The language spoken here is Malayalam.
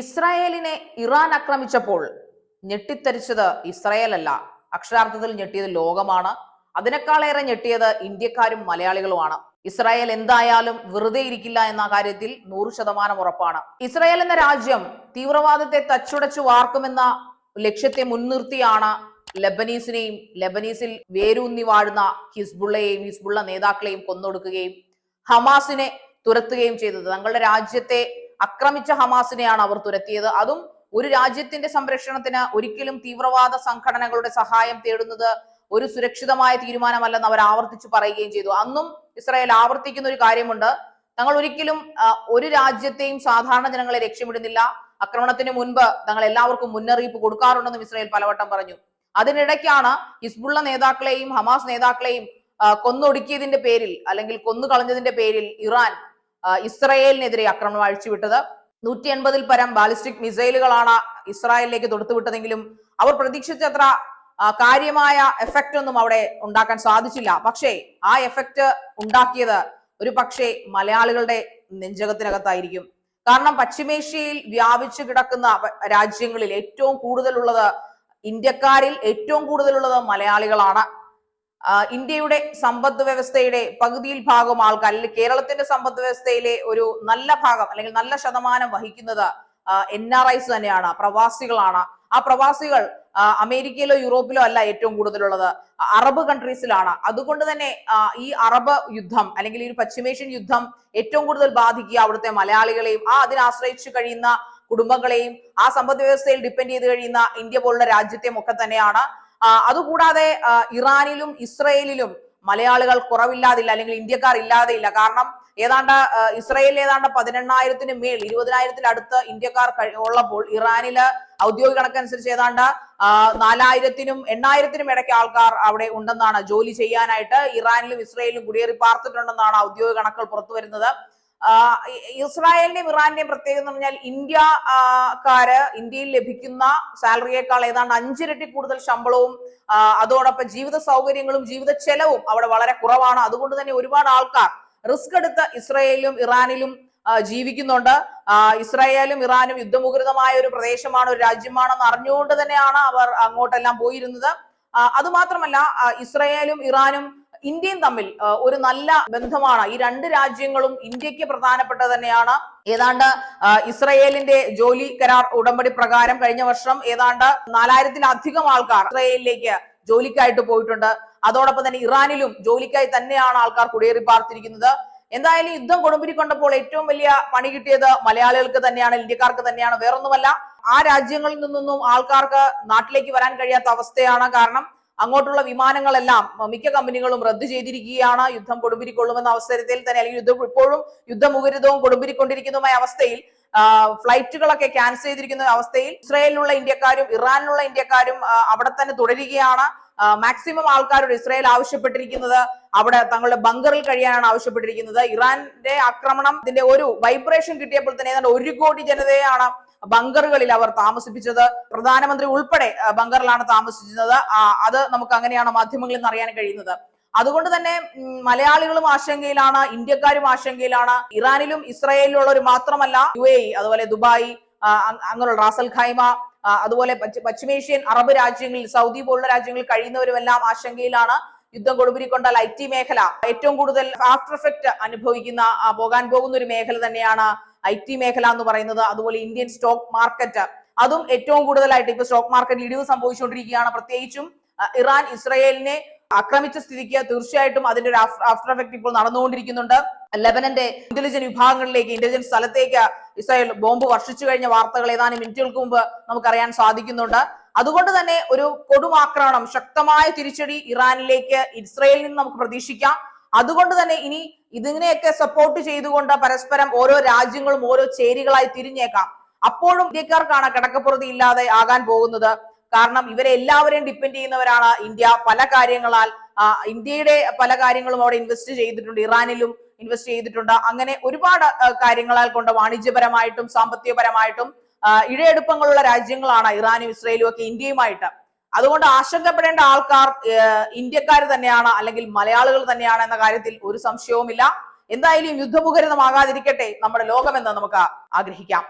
ഇസ്രായേലിനെ ഇറാൻ ആക്രമിച്ചപ്പോൾ ഞെട്ടിത്തരിച്ചത് ഇസ്രായേൽ അല്ല അക്ഷരാർത്ഥത്തിൽ ഞെട്ടിയത് ലോകമാണ്. അതിനേക്കാളേറെ ഞെട്ടിയത് ഇന്ത്യക്കാരും മലയാളികളുമാണ്. ഇസ്രായേൽ എന്തായാലും വെറുതെ ഇരിക്കില്ല എന്ന കാര്യത്തിൽ നൂറ് ശതമാനം ഉറപ്പാണ്. ഇസ്രായേൽ എന്ന രാജ്യം തീവ്രവാദത്തെ തച്ചുടച്ചു വാർക്കുമെന്ന ലക്ഷ്യത്തെ മുൻനിർത്തിയാണ് ലബനീസിനെയും ലബനീസിൽ വേരൂന്നി വാഴുന്ന ഹിസ്ബുള്ളയെയും ഹിസ്ബുള്ള നേതാക്കളെയും കൊന്നൊടുക്കുകയും ഹമാസിനെ തുരത്തുകയും ചെയ്തത്. തങ്ങളുടെ രാജ്യത്തെ ആക്രമിച്ച ഹമാസിനെയാണ് അവർ തുരത്തിയത്. അതും ഒരു രാജ്യത്തിന്റെ സംരക്ഷണത്തിന് ഒരിക്കലും തീവ്രവാദ സംഘടനകളുടെ സഹായം തേടുന്നത് ഒരു സുരക്ഷിതമായ തീരുമാനമല്ലെന്ന് അവർ ആവർത്തിച്ചു പറയുകയും ചെയ്തു. അന്നും ഇസ്രായേൽ ആവർത്തിക്കുന്ന ഒരു കാര്യമുണ്ട്. തങ്ങൾ ഒരിക്കലും ഒരു രാജ്യത്തെയും സാധാരണ ജനങ്ങളെ ലക്ഷ്യമിടുന്നില്ല. ആക്രമണത്തിന് മുൻപ് തങ്ങൾ എല്ലാവർക്കും മുന്നറിയിപ്പ് കൊടുക്കാറുണ്ടെന്നും ഇസ്രായേൽ പലവട്ടം പറഞ്ഞു. അതിനിടയ്ക്കാണ് ഹിസ്ബുള്ള നേതാക്കളെയും ഹമാസ് നേതാക്കളെയും കൊന്നൊടുക്കിയതിന്റെ പേരിൽ അല്ലെങ്കിൽ കൊന്നു കളഞ്ഞതിന്റെ പേരിൽ ഇറാൻ ഇസ്രായേലിനെതിരെ ആക്രമണം അഴിച്ചുവിട്ടത്. നൂറ്റി എൺപതിൽ പരം ബാലിസ്റ്റിക് മിസൈലുകളാണ് ഇസ്രായേലിലേക്ക് തൊടുത്തുവിട്ടതെങ്കിലും അവർ പ്രതീക്ഷിച്ചത്ര കാര്യമായ എഫക്റ്റ് ഒന്നും അവിടെ ഉണ്ടാക്കാൻ സാധിച്ചില്ല. പക്ഷേ ആ എഫക്റ്റ് ഉണ്ടാക്കിയത് ഒരു പക്ഷേ മലയാളികളുടെ നെഞ്ചകത്തിനകത്തായിരിക്കും. കാരണം പശ്ചിമേഷ്യയിൽ വ്യാപിച്ചു കിടക്കുന്ന രാജ്യങ്ങളിൽ ഏറ്റവും കൂടുതലുള്ളത് ഇന്ത്യക്കാരിൽ ഏറ്റവും കൂടുതലുള്ളത് മലയാളികളാണ്. ഇന്ത്യയുടെ സമ്പദ് വ്യവസ്ഥയുടെ പകുതിയിൽ ഭാഗം ആൾക്കാർ അല്ലെങ്കിൽ കേരളത്തിന്റെ സമ്പദ് വ്യവസ്ഥയിലെ ഒരു നല്ല ഭാഗം അല്ലെങ്കിൽ നല്ല ശതമാനം വഹിക്കുന്നത് എൻ ആർ ഐസ് തന്നെയാണ് പ്രവാസികളാണ്. ആ പ്രവാസികൾ അമേരിക്കയിലോ യൂറോപ്പിലോ അല്ല ഏറ്റവും കൂടുതലുള്ളത് അറബ് കൺട്രീസിലാണ് അതുകൊണ്ട് തന്നെ ഈ അറബ് യുദ്ധം അല്ലെങ്കിൽ ഈ പശ്ചിമേഷ്യൻ യുദ്ധം ഏറ്റവും കൂടുതൽ ബാധിക്കുക അവിടുത്തെ മലയാളികളെയും ആ അതിനാശ്രയിച്ചു കഴിയുന്ന കുടുംബങ്ങളെയും ആ സമ്പദ് വ്യവസ്ഥയിൽ ഡിപ്പെൻഡ് ചെയ്ത് കഴിയുന്ന ഇന്ത്യ പോലുള്ള രാജ്യത്തെയും ഒക്കെ തന്നെയാണ് അതുകൂടാതെ ഇറാനിലും ഇസ്രയേലിലും മലയാളികൾ കുറവില്ലാതില്ല അല്ലെങ്കിൽ ഇന്ത്യക്കാർ ഇല്ലാതെയില്ല. കാരണം ഏതാണ്ട് ഇസ്രയേലിൽ ഏതാണ്ട് പതിനെണ്ണായിരത്തിന് മേൽ ഇരുപതിനായിരത്തിനടുത്ത് ഇന്ത്യക്കാർ ഉള്ളപ്പോൾ ഇറാനിൽ ഔദ്യോഗിക കണക്കനുസരിച്ച് ഏതാണ്ട് നാലായിരത്തിനും എണ്ണായിരത്തിനും ഇടയ്ക്ക് ആൾക്കാർ അവിടെ ഉണ്ടെന്നാണ് ജോലി ചെയ്യാനായിട്ട് ഇറാനിലും ഇസ്രയേലിലും കുടിയേറി പാർത്തിട്ടുണ്ടെന്നാണ് ഔദ്യോഗിക കണക്കുകൾ പുറത്തു വരുന്നത് ഇസ്രായേലിന്റെയും ഇറാന്റെയും പ്രത്യേകത എന്ന് പറഞ്ഞാൽ ഇന്ത്യക്കാര് ഇന്ത്യയിൽ ലഭിക്കുന്ന സാലറിയേക്കാൾ ഏതാണ്ട് അഞ്ചിരട്ടി കൂടുതൽ ശമ്പളവും അതോടൊപ്പം ജീവിത സൗകര്യങ്ങളും ജീവിത ചെലവും അവിടെ വളരെ കുറവാണ്. അതുകൊണ്ട് തന്നെ ഒരുപാട് ആൾക്കാർ റിസ്ക് എടുത്ത് ഇസ്രായേലിലും ഇറാനിലും ജീവിക്കുന്നുണ്ട്. ഇസ്രായേലും ഇറാനും യുദ്ധമുഖരിതമായ ഒരു പ്രദേശമാണ് ഒരു രാജ്യമാണെന്ന് അറിഞ്ഞുകൊണ്ട് തന്നെയാണ് അവർ അങ്ങോട്ടെല്ലാം പോയിരുന്നത്. അതുമാത്രമല്ല ഇസ്രായേലും ഇറാനും ഇന്ത്യയും തമ്മിൽ ഒരു നല്ല ബന്ധമാണ്. ഈ രണ്ട് രാജ്യങ്ങളും ഇന്ത്യയ്ക്ക് പ്രധാനപ്പെട്ടത് തന്നെയാണ്. ഏതാണ്ട് ഇസ്രയേലിന്റെ ജോലി കരാർ ഉടമ്പടി പ്രകാരം കഴിഞ്ഞ വർഷം ഏതാണ്ട് നാലായിരത്തിലധികം ആൾക്കാർ ഇസ്രയേലിലേക്ക് ജോലിക്കായിട്ട് പോയിട്ടുണ്ട്. അതോടൊപ്പം തന്നെ ഇറാനിലും ജോലിക്കായി തന്നെയാണ് ആൾക്കാർ കുടിയേറി പാർത്തിരിക്കുന്നത്. എന്തായാലും യുദ്ധം കൊടുമ്പിരി കൊണ്ടപ്പോൾ ഏറ്റവും വലിയ പണി കിട്ടിയത് മലയാളികൾക്ക് തന്നെയാണ് ഇന്ത്യക്കാർക്ക് തന്നെയാണ്. വേറൊന്നുമല്ല ആ രാജ്യങ്ങളിൽ നിന്നൊന്നും ആൾക്കാർക്ക് നാട്ടിലേക്ക് വരാൻ കഴിയാത്ത അവസ്ഥയാണ് കാരണം അങ്ങോട്ടുള്ള വിമാനങ്ങളെല്ലാം മിക്ക കമ്പനികളും റദ്ദു ചെയ്തിരിക്കുകയാണ്. യുദ്ധം കൊടുമ്പിരിക്കൊള്ളുമെന്ന അവസരത്തിൽ തന്നെ അല്ലെങ്കിൽ യുദ്ധം ഇപ്പോഴും യുദ്ധമുഖരിതവും കൊടുമ്പിരിക്കൊണ്ടിരിക്കുന്നതുമായ അവസ്ഥയിൽ ഫ്ലൈറ്റുകളൊക്കെ ക്യാൻസൽ ചെയ്തിരിക്കുന്ന അവസ്ഥയിൽ ഇസ്രായേലിലുള്ള ഇന്ത്യക്കാരും ഇറാനിലുള്ള ഇന്ത്യക്കാരും അവിടെ തന്നെ തുടരുകയാണ്. മാക്സിമം ആൾക്കാരോട് ഇസ്രായേൽ ആവശ്യപ്പെട്ടിരിക്കുന്നത് അവിടെ തങ്ങളുടെ ബങ്കറിൽ കഴിയാനാണ് ആവശ്യപ്പെട്ടിരിക്കുന്നത്. ഇറാന്റെ ആക്രമണം ഇതിന്റെ ഒരു വൈബ്രേഷൻ കിട്ടിയപ്പോൾ തന്നെ ഏതാണ്ട് ഒരു കോടി ജനതയാണ് ബങ്കറുകളിൽ അവർ താമസിപ്പിച്ചത്. പ്രധാനമന്ത്രി ഉൾപ്പെടെ ബങ്കറിലാണ് താമസിച്ചിരുന്നത്. അത് നമുക്ക് അങ്ങനെയാണ് മാധ്യമങ്ങളിൽ നിന്ന് അറിയാൻ കഴിയുന്നത്. അതുകൊണ്ട് തന്നെ മലയാളികളും ആശങ്കയിലാണ് ഇന്ത്യക്കാരും ആശങ്കയിലാണ്. ഇറാനിലും ഇസ്രായേലിലും ഉള്ളവർ മാത്രമല്ല യു എ അതുപോലെ ദുബായ് അങ്ങനെയുള്ള റാസൽ ഖൈമ അതുപോലെ പശ്ചിമേഷ്യൻ അറബ് രാജ്യങ്ങളിൽ സൗദി പോലുള്ള രാജ്യങ്ങളിൽ കഴിയുന്നവരുമെല്ലാം ആശങ്കയിലാണ്. യുദ്ധം കൊടുപിരിക്കൊണ്ടാൽ ഐ ടി മേഖല ഏറ്റവും കൂടുതൽ ആഫ്റ്റർ എഫക്ട് അനുഭവിക്കുന്ന പോകാൻ പോകുന്ന ഒരു മേഖല തന്നെയാണ് ഐ ടി മേഖല എന്ന് പറയുന്നത് അതുപോലെ ഇന്ത്യൻ സ്റ്റോക്ക് മാർക്കറ്റ്. അതും ഏറ്റവും കൂടുതലായിട്ട് ഇപ്പൊ സ്റ്റോക്ക് മാർക്കറ്റിൽ ഇടിവ് സംഭവിച്ചുകൊണ്ടിരിക്കുകയാണ്. പ്രത്യേകിച്ചും ഇറാൻ ഇസ്രയേലിനെ ആക്രമിച്ച സ്ഥിതിക്ക് തീർച്ചയായിട്ടും അതിന്റെ ഒരു ആഫ്റ്റർ എഫക്ട് ഇപ്പോൾ നടന്നുകൊണ്ടിരിക്കുന്നുണ്ട്. ലെബനന്റെ ഇന്റലിജൻസ് വിഭാഗങ്ങളിലേക്ക് ഇന്റലിജൻസ് സ്ഥലത്തേക്ക് ഇസ്രായേൽ ബോംബ് വർഷിച്ചു കഴിഞ്ഞ വാർത്തകൾ ഏതാനും മിനിറ്റുകൾക്ക് മുമ്പ് നമുക്കറിയാൻ സാധിക്കുന്നുണ്ട്. അതുകൊണ്ട് തന്നെ ഒരു കൊടുമാക്രമണം ശക്തമായ തിരിച്ചടി ഇറാനിലേക്ക് ഇസ്രായേലിൽ നിന്ന് നമുക്ക് പ്രതീക്ഷിക്കാം. അതുകൊണ്ട് തന്നെ ഇനി ഇതിനെയൊക്കെ സപ്പോർട്ട് ചെയ്തുകൊണ്ട് പരസ്പരം ഓരോ രാജ്യങ്ങളും ഓരോ ചേരികളായി തിരിഞ്ഞേക്കാം. അപ്പോഴും ഇന്ത്യക്കാർക്കാണ് കിടക്കപ്പുറതി ഇല്ലാതെ ആകാൻ പോകുന്നത്. കാരണം ഇവരെ എല്ലാവരെയും ഡിപ്പെൻഡ് ചെയ്യുന്നവരാണ് ഇന്ത്യ. പല കാര്യങ്ങളാൽ ഇന്ത്യയുടെ പല കാര്യങ്ങളും അവിടെ ഇൻവെസ്റ്റ് ചെയ്തിട്ടുണ്ട്. ഇറാനിലും ഇൻവെസ്റ്റ് ചെയ്തിട്ടുണ്ട്. അങ്ങനെ ഒരുപാട് കാര്യങ്ങളാൽ കൊണ്ട് വാണിജ്യപരമായിട്ടും സാമ്പത്തികപരമായിട്ടും ഇഴയെടുപ്പങ്ങളുള്ള രാജ്യങ്ങളാണ് ഇറാനും ഇസ്രയേലും ഒക്കെ ഇന്ത്യയുമായിട്ട്. അതുകൊണ്ട് ആശങ്കപ്പെടേണ്ട ആൾക്കാർ ഇന്ത്യക്കാർ തന്നെയാണ് അല്ലെങ്കിൽ മലയാളികൾ തന്നെയാണ് എന്ന കാര്യത്തിൽ ഒരു സംശയവുമില്ല. എന്തായാലും യുദ്ധമുഖരിതമാകാതിരിക്കട്ടെ നമ്മുടെ ലോകമെന്ന് നമുക്ക് ആഗ്രഹിക്കാം.